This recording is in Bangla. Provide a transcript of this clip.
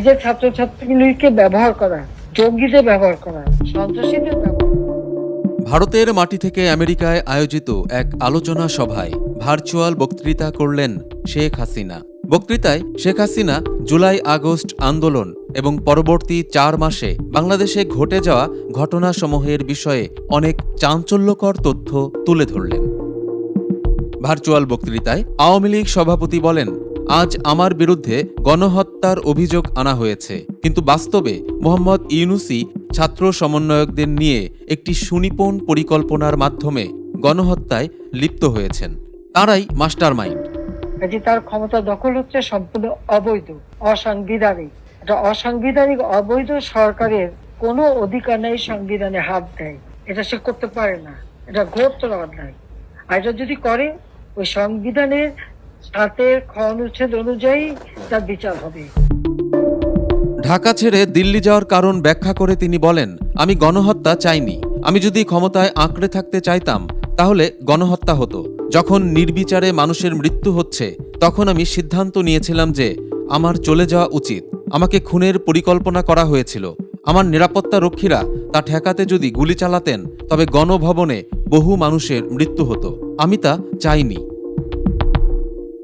যে ছাত্রছাত্রীগুলিকে ব্যবহার করা, জঙ্গিদের ব্যবহার করা, সন্ত্রাসীদের ব্যবহার ভারতের মাটি থেকে আমেরিকায় আয়োজিত এক আলোচনা সভায় ভার্চুয়াল বক্তৃতা করলেন শেখ হাসিনা। বক্তৃতায় শেখ হাসিনা জুলাই আগস্ট আন্দোলন এবং পরবর্তী চার মাসে বাংলাদেশে ঘটে যাওয়া ঘটনাসমূহের বিষয়ে অনেক চাঞ্চল্যকর তথ্য তুলে ধরলেন। ভার্চুয়াল বক্তৃতায় আওয়ামী লীগ সভাপতি বলেন আজ আমার বিরুদ্ধে গণহত্যার অভিযোগ আনা হয়েছে। কিন্তু বাস্তবে মোহাম্মদ ইউনুসি ছাত্র সমন্বয়কদের নিয়ে একটি সুনিপুণ পরিকল্পনার মাধ্যমে গণহত্যায় লিপ্ত হয়েছেন। তারাই মাস্টার মাইন্ড এটি তার ক্ষমতা দখল হচ্ছে সম্পূর্ণ অবৈধ, অসাংবিধানিক। এটা অসাংবিধানিক, অবৈধ সরকারের কোনো অধিকার নেই সংবিধানে হাত দেয়। এটা সে করতে পারে না। এটা ঘোরতর অন্যায়। আর এটা যদি করে, ওই সংবিধানের অনুযায়ী তার বিচার হবে। ঢাকা ছেড়ে দিল্লি যাওয়ার কারণ ব্যাখ্যা করে তিনি বলেন, আমি গণহত্যা চাইনি। আমি যদি ক্ষমতায় আঁকড়ে থাকতে চাইতাম, তাহলে গণহত্যা হতো। যখন নির্বিচারে মানুষের মৃত্যু হচ্ছে, তখন আমি সিদ্ধান্ত নিয়েছিলাম যে আমার চলে যাওয়া উচিত। আমাকে খুনের পরিকল্পনা করা হয়েছিল। আমার নিরাপত্তা রক্ষীরা তা ঠেকাতে যদি গুলি চালাতেন, তবে গণভবনে বহু মানুষের মৃত্যু হতো। আমি তা চাইনি।